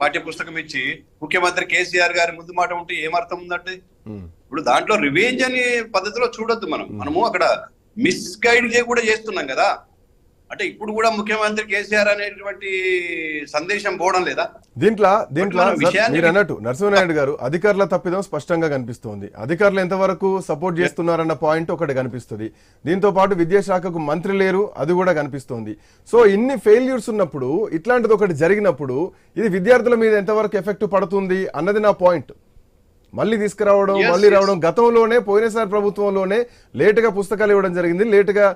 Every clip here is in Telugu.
పాఠ్య పుస్తకం ఇచ్చి ముఖ్యమంత్రి కేసీఆర్ గారి ముందు మాట ఉంటే ఏమర్థం ఉందంటే. ఇప్పుడు దాంట్లో రివెంజ్ అనే పద్ధతిలో చూడొద్దు మనం. మనము అక్కడ మిస్గైడ్ కూడా చేస్తున్నాం కదా. అంటే ఇప్పుడు కూడా ముఖ్యమంత్రి కేసీఆర్ అనేటువంటి సందేశం పోవడం లేదా? దీంట్లో దీంట్లో మీరు అన్నట్టు నరసింహనాయుడు గారు అధికారుల తప్పిదం స్పష్టంగా కనిపిస్తోంది. అధికారులు ఎంతవరకు సపోర్ట్ చేస్తున్నారన్న పాయింట్ ఒకటి కనిపిస్తుంది. దీంతో పాటు విద్యాశాఖకు మంత్రి లేరు అది కూడా కనిపిస్తోంది. సో ఇన్ని ఫెయిల్యూర్స్ ఉన్నప్పుడు ఇట్లాంటిది ఒకటి జరిగినప్పుడు ఇది విద్యార్థుల మీద ఎంతవరకు ఎఫెక్ట్ పడుతుంది అన్నది నా పాయింట్ మళ్ళీ తీసుకురావడం మళ్ళీ. రావడం గతంలోనే పోయినసారి ప్రభుత్వంలోనే లేటుగా పుస్తకాలు ఇవ్వడం జరిగింది. లేటుగా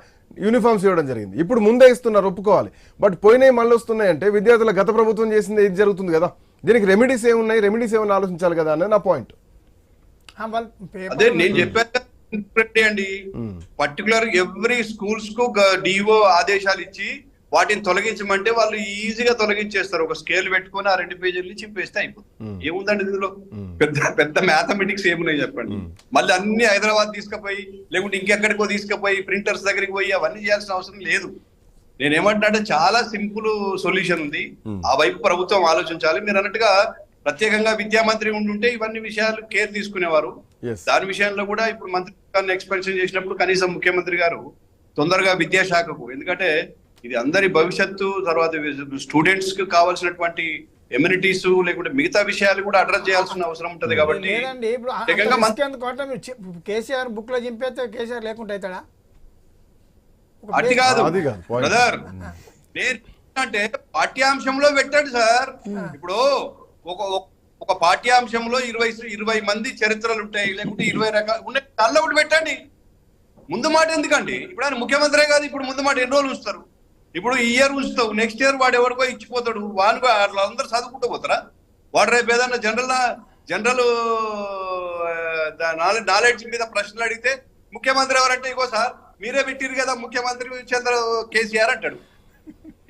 యూనిఫామ్స్ ఇవ్వడం జరిగింది. ఇప్పుడు ముందే ఇస్తున్నారు ఒప్పుకోవాలి. బట్ పోయినాయి మళ్ళీ వస్తున్నాయి అంటే విద్యార్థుల గత ప్రభుత్వం చేసింది ఇది జరుగుతుంది కదా. దీనికి రెమెడీస్ ఏమున్నాయి? రెమెడీస్ ఏమన్నా ఆలోచించాలి కదా అన్నది నా పాయింట్ అదే నేను చెప్పాను అండి పర్టికులర్ ఎవ్రీ స్కూల్స్కు డిఓ ఆదేశాలు ఇచ్చి వాటిని తొలగించమంటే వాళ్ళు ఈజీగా తొలగించేస్తారు. ఒక స్కేల్ పెట్టుకొని ఆ రెండు పేజీలు చింపేస్తే అయిపోతుంది. ఏముందండి ఇందులో? పెద్ద పెద్ద మ్యాథమెటిక్స్ ఏమున్నాయి చెప్పండి? మళ్ళీ అన్ని హైదరాబాద్ తీసుకుపోయి లేకుంటే ఇంకెక్కడికో తీసుకుపోయి ప్రింటర్స్ దగ్గరికి పోయి అవన్నీ చేయాల్సిన అవసరం లేదు. నేను ఏమంటున్నా చాలా సింపుల్ సొల్యూషన్ ఉంది. ఆ వైపు ప్రభుత్వం ఆలోచించాలి. మీరు అన్నట్టుగా ప్రత్యేకంగా విద్యా మంత్రి ఉండుంటే ఇవన్నీ విషయాలు కేర్ తీసుకునేవారు. దాని విషయంలో కూడా ఇప్పుడు మంత్రి ఎక్స్పెన్షన్ చేసినప్పుడు కనీసం ముఖ్యమంత్రి గారు తొందరగా విద్యాశాఖకు ఎందుకంటే ఇది అందరి భవిష్యత్తు తర్వాత స్టూడెంట్స్కు కావాల్సినటువంటి ఎమ్యూనిటీస్ లేకుంటే మిగతా విషయాలు కూడా అడ్రస్ చేయాల్సిన అవసరం ఉంటది కాబట్టి కేసీఆర్ బుక్లో చింపేస్తే కేసీఆర్ లేకుండా అవుతాడా? అది కాదు. అది కాదు, point. బ్రదర్ అంటే పాఠ్యాంశంలో పెట్టండి సార్. ఇప్పుడు ఒక ఒక- ఒక పాఠ్యాంశంలో ఇరవై ఇరవై మంది చరిత్రలు ఉంటాయి లేకుంటే ఇరవై రకాలు ఉన్నాయి దానిలో ఒకటి పెట్టండి. ముందు మాట ఎందుకండి? ఇప్పుడు ఆయన ముఖ్యమంత్రే కాదు ఇప్పుడు ముందు మాట ఎన్ని రోజులు ఉంచుతారు? ఇప్పుడు ఈ ఇయర్ ఉంచుతావు నెక్స్ట్ ఇయర్ వాడు ఎవరికో ఇచ్చిపోతాడు వాడు వాళ్ళందరూ చదువుకుంటూ పోతారా? వాడు రేపు ఏదన్నా జనరల్ జనరల్ నాలెడ్జ్ మీద ప్రశ్నలు అడిగితే ముఖ్యమంత్రి ఎవరంటే ఇగో సార్ మీరే పెట్టిరు కదా ముఖ్యమంత్రి చంద్ర కేసీఆర్ అంటాడు.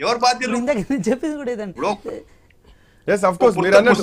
ఎవరు బాధ్యులు? చెప్పింది కూడా ఎస్ అఫ్ కోర్స్ మీరు అన్నట్టు.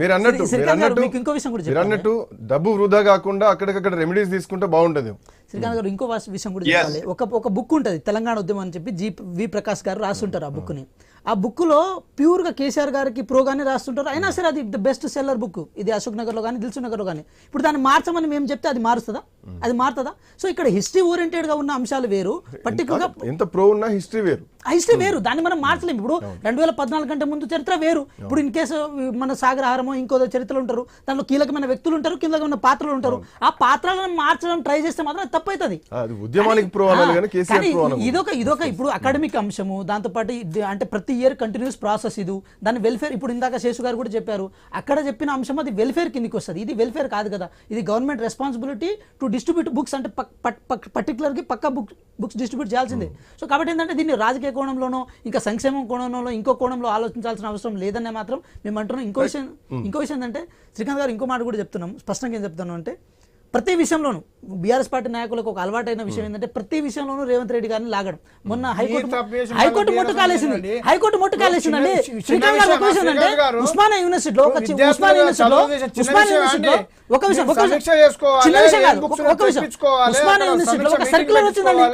మీరు అన్నట్టు మీరు అన్నట్టు మీకు ఇంకో విషయం కూడా మీరు. అన్నట్టు డబ్బు వృధా కాకుండా అక్కడికక్కడ రెమెడీస్ తీసుకుంటే బాగుంటది శ్రీకాంత్ గారు ఇంకో విషయం కూడా. చెప్పాలి ఒక ఒక బుక్ ఉంటుంది తెలంగాణ ఉద్యమం అని చెప్పి జీ వి ప్రకాష్ గారు రాస్తుంటారు ఆ బుక్ని ఆ బుక్లో ప్యూర్గా కేసీఆర్ గారికి ప్రోగానే రాస్తుంటారు. అయినా సరే అది ద బెస్ట్ సెల్లర్ బుక్. ఇది అశోక్ నగర్లో కానీ దిల్సు నగర్లో కానీ ఇప్పుడు దాన్ని మార్చమని మేము చెప్తే అది మారుస్తుందా? అది మారుతుందా? సో ఇక్కడ హిస్టరీ ఓరియంటెడ్గా ఉన్న అంశాలు వేరు. పర్టికులర్గా ఎంత ప్రో ఉన్నా హిస్టరీ వేరు. హిస్టరీ వేరు. దాన్ని మనం మార్చలేము. ఇప్పుడు రెండు వేల పద్నాలుగు కంటే ముందు చరిత్ర వేరు. ఇప్పుడు ఇన్ కేసు మన సాగరహారమో ఇంకో చరిత్రలు ఉంటారు. దాంట్లో కీలకమైన వ్యక్తులు ఉంటారు కీలకమైన పాత్రలు ఉంటారు. ఆ పాత్రలను మార్చడం ట్రై చేస్తే మాత్రం అది తప్పు అవుతుంది అది ఉద్యమానికి. ఇదొక ఇదొక ఇప్పుడు అకాడమిక్ అంశము. దాంతోపాటు అంటే ప్రతి ఇయర్ కంటిన్యూస్ ప్రాసెస్ ఇది. దాని వెల్ఫేర్ ఇప్పుడు ఇందాక శేషు గారు కూడా చెప్పారు. అక్కడ చెప్పిన అంశం అది వెల్ఫేర్ కిందకి వస్తుంది. ఇది వెల్ఫేర్ కాదు కదా. ఇది government responsibility to distribute books అంటే పర్టికులర్గా పక్క బుక్ బుక్స్ డిస్ట్రిబ్యూట్ చేయాల్సిందే. సో కాబట్టి ఏంటంటే దీన్ని రాజకీయ కోణంలోనో ఇంకా సంక్షేమం కోణంలో ఇంకో కోణంలో ఆలోచించాల్సిన అవసరం లేదనే మాత్రం మేము అంటున్నాం. ఇంకో విషయం ఇంకో విషయం ఏంటంటే శ్రీకాంత్ గారు ఇంకో మాట కూడా చెప్తున్నాం. స్పష్టంగా ఏం చెప్తున్నాం అంటే ప్రతి విషయంలోనూ బీఆర్ఎస్ పార్టీ నాయకులకు ఒక అలవాటైన విషయం ఏంటంటే ప్రతి విషయంలోనూ రేవంత్ రెడ్డి గారిని లాగడం. మొన్న హైకోర్టు హైకోర్టు మొట్టు కాలేసింది. హైకోర్టు మొట్టు కాలేసిందండి శ్రీకాంత్ గారు ఒక విషయం, అంటే ఉస్మానియా యూనివర్సిటీలో ఒక ఉస్మానియా యూనివర్సిటీలో ఉస్మానియా యూనివర్సిటీలో. ఒక విషయం ఒక చిన్న విషయం కాదు ఒక- విషయం. ఉస్మానియా యూనివర్సిటీలో ఒక సర్క్యులర్ వచ్చిందండి.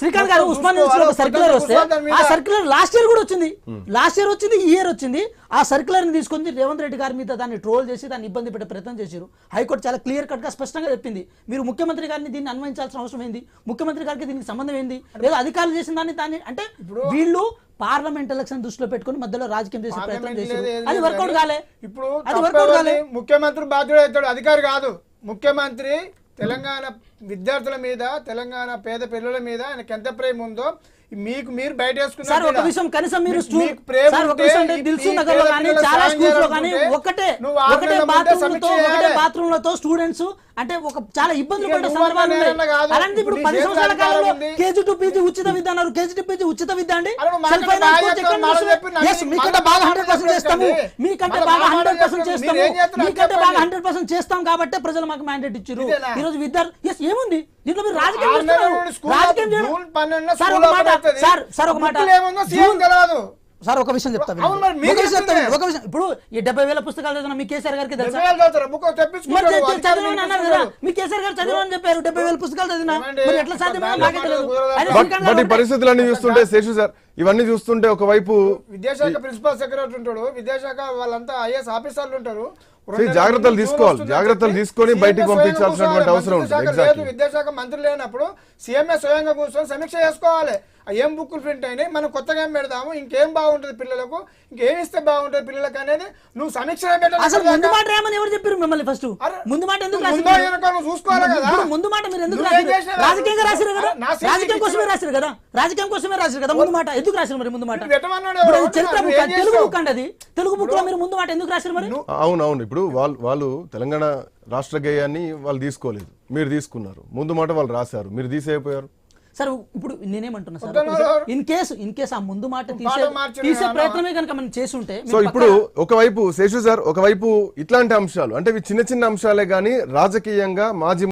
శ్రీకాంత్ గారు ఉస్మానియా యూనివర్సిటీలో ఒక సర్క్యులర్ వస్తే. ఆ సర్క్యులర్ లాస్ట్ ఇయర్ కూడా వచ్చింది. లాస్ట్ ఇయర్ వచ్చింది ఈ ఇయర్ వచ్చింది. ఆ సర్క్యులర్ని తీసుకొని రేవంత్ రెడ్డి గారి మీద దాన్ని ట్రోల్ చేసి దాన్ని ఇబ్బంది పెట్టే ప్రయత్నం చేశారు హైకోర్టు చాలా క్లియర్ కట్గా స్పష్టంగా చెప్పింది. మీరు ముఖ్యమంత్రి గారిని దీన్ని అన్వయించాల్సిన అవసరం ఏంది? ముఖ్యమంత్రి గారికి దీనికి సంబంధం ఏంది? లేదా అధికారులు చేసిన దాన్ని దాన్ని అంటే వీళ్ళు పార్లమెంట్ ఎలక్షన్ దృష్టిలో పెట్టుకొని మధ్యలో రాజకీయం చేసే ప్రయత్నం చేశారు. అది వర్కౌట్ కాలే. ఇప్పుడు అది వర్కౌట్ కాలే. ముఖ్యమంత్రి బాధ్యుడు అవుతాడు. అధికారి కాదు. ముఖ్యమంత్రి తెలంగాణ విద్యార్థుల మీద తెలంగాణ పేద పిల్లల మీద ఆయనకి ఎంత ప్రేమ ఉందో మీకు మీరు బయట సార్ ఒక. విషయం కనీసం మీరు చాలా స్కూల్స్లో కానీ ఒకటే ఒకటే బాత్రూమ్ ఒకటే. బాత్రూమ్లతో స్టూడెంట్స్ అంటే ఒక చాలా ఇబ్బందులు పడే సందర్భాలు. అలాంటి ఇప్పుడు పది సంవత్సరాల కాలంలో. కేజీ టు పీజీ ఉచిత విద్య అన్నారు కేజీ టు పీజీ ఉచిత విద్య అండి మాకంటే బాగా హండ్రెడ్ పర్సెంట్ చేస్తాము. మీకంటే బాగా హండ్రెడ్ పర్సెంట్. చేస్తాము మీకంటే. బాగా హండ్రెడ్ పర్సెంట్ చేస్తాం కాబట్టి ప్రజలు మాకు మ్యాండేట్ ఇచ్చారు? ఈ రోజు విద్యార్థి ఎస్ ఏముంది దీంట్లో మీరు రాజకీయం రాజకీయం సార్ ఒక మాట. సార్ సార్ ఒక మాట సార్ ఒక విషయం చెప్తా వినండి. అవును మరి మీకు ఒక విషయం ఇప్పుడు ఈ డెబ్బై వేల పుస్తకాలు చదివిన మీ కేసీఆర్ గారికి. మీ కేసీఆర్ గారు చదివాను చెప్పారు డెబ్బై వేల పుస్తకాలు చదివినా? మరి ఎట్లా సాధ్యమో దాంట్లో నాకే తెలియదు కుదరదు. ఆయన బట్ శ్రీకాంత్ బట్ ఈ గారు పరిస్థితులన్నీ చూస్తుంటే శేషు సార్ ఇవన్నీ చూస్తుంటే ఒకవైపు విద్యాశాఖ ప్రిన్సిపల్ సెక్రటరీ ఉంటాడు విద్యాశాఖ వాళ్ళంతా ఐఏఎస్ ఆఫీసర్లు ఉంటారు జాగ్రత్తలు తీసుకోవాలి. జాగ్రత్తలు తీసుకొని బయటికి పంపించాల్సినటువంటి అవసరం ఉంటుంది. విద్యాశాఖ మంత్రి లేనప్పుడు సీఎంఏ స్వయంగా కూర్చొని సమీక్ష చేసుకోవాలి. ఆ ఏం బుక్కులు ప్రింట్ అయినాయి? మనం కొత్తగా ఏం పెడదాము ఇంకేం బాగుంటుంది పిల్లలకు? ఇంకేం ఇస్తే బాగుంటుంది పిల్లలకు అనేది నువ్వు సమీక్ష మిమ్మల్ని ఫస్ట్ ముందు మాట ఎందుకు ముందో ఇప్పుడు మాట మీరు ఎందుకు? రాజకీయంగా రాశారు? కదా? రాజకీయం కోసమే రాశారు కదా? రాజకీయం కోసమే రాశారు కదా? ముందు మాట ఎందుకు రాశారు మరి ముందు మాట? చరిత్ర బుక్ తెలుగు? బుక్ అండి అది. తెలుగు బుక్లో మీరు ముందు మాట ఎందుకు రాశారు మరి? అవును అవును. ఇప్పుడు వాళ్ళు వాళ్ళు తెలంగాణ రాష్ట్ర గేయాన్ని వాళ్ళు తీసుకోలేదు. మీరు తీసుకున్నారు. ముందు మాట వాళ్ళు రాశారు. మీరు తీసేయపోయారు. సార్ ఇప్పుడు నేనేమంటున్నా sir. In case in case ఆ ముందు మాట తీసే తీసే. ప్రయత్నమే కనుక మనం చేసుంటే సో ఇప్పుడు ఒకవైపు శేషు సార్ ఒకవైపు ఇట్లాంటి అంశాలు అంటే ఇవి చిన్న చిన్న అంశాలే కానీ రాజకీయంగా మాజీ